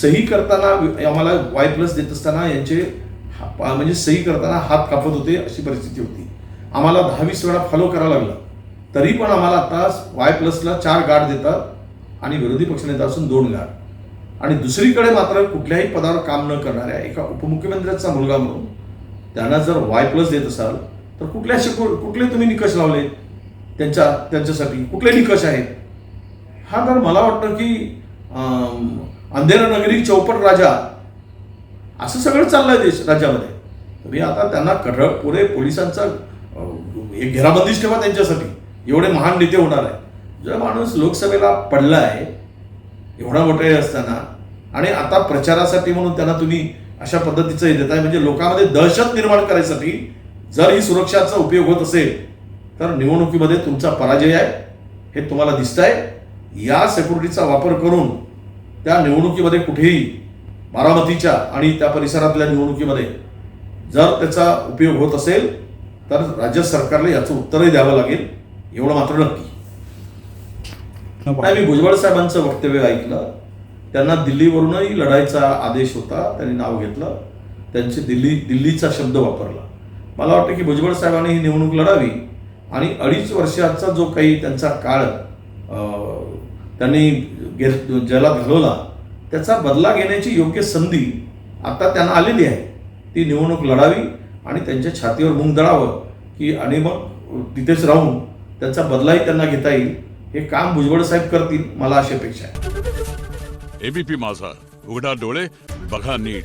सही करताना आम्हाला वाय प्लस देत असताना यांचे म्हणजे सही करताना हात कापत होते अशी परिस्थिती होती. आम्हाला दहा वीस वेळा फॉलो करावं लागलं. तरी पण आम्हाला आता वाय प्लसला चार गाठ देतात आणि विरोधी पक्षनेता असून दोन गाठ. आणि दुसरीकडे मात्र कुठल्याही पदावर काम न करणाऱ्या एका उपमुख्यमंत्र्याचा मुलगा म्हणून त्यांना जर वाय प्लस देत असाल तर कुठल्या शिकू कुठले तुम्ही निकष लावले? त्यांच्या त्यांच्यासाठी कुठले निकष आहेत? हा तर मला वाटतं की अंधेरा नगरी चौपट राजा असं सगळं चाललंय देश राज्यामध्ये. तुम्ही आता त्यांना कडक पुरे पोलिसांचा एक घेराबंदीच ठेवा त्यांच्यासाठी. एवढे महान नेते होणार आहे जो माणूस लोकसभेला पडला आहे एवढा मोठा असताना आणि आता प्रचारासाठी म्हणून त्यांना तुम्ही अशा पद्धतीचं हे देताय म्हणजे लोकांमध्ये दहशत निर्माण करायसाठी जर ही सुरक्षाचा उपयोग होत असेल तर निवडणुकीमध्ये तुमचा पराजय आहे हे तुम्हाला दिसत आहे या सेक्युरिटीचा वापर करून त्या निवडणुकीमध्ये कुठेही बारामतीच्या आणि त्या परिसरातल्या निवडणुकीमध्ये जर त्याचा उपयोग होत असेल तर राज्य सरकारला याचं उत्तरही द्यावं लागेल एवढं मात्र नक्की. नाही मी भुजबळ साहेबांचं वक्तव्य ऐकलं त्यांना दिल्लीवरूनही लढायचा आदेश होता त्यांनी नाव घेतलं त्यांची दिल्ली दिल्लीचा शब्द वापरला. मला वाटतं की भुजबळ साहेबांनी ही निवडणूक लढावी आणि अडीच वर्षाचा जो काही त्यांचा काळ अं, त्यांनी गे- ज्याला घालवला त्याचा बदला घेण्याची योग्य संधी आता त्यांना आलेली आहे. ती निवडणूक लढावी आणि त्यांच्या छातीवर मुंग दळावं की आणि मग तिथेच राहून त्याचा बदलाही त्यांना घेता येईल. हे काम भुजबळ साहेब करतील मला अशी अपेक्षा आहे. एबीपी माझा. उघडा डोळे बघा नीट.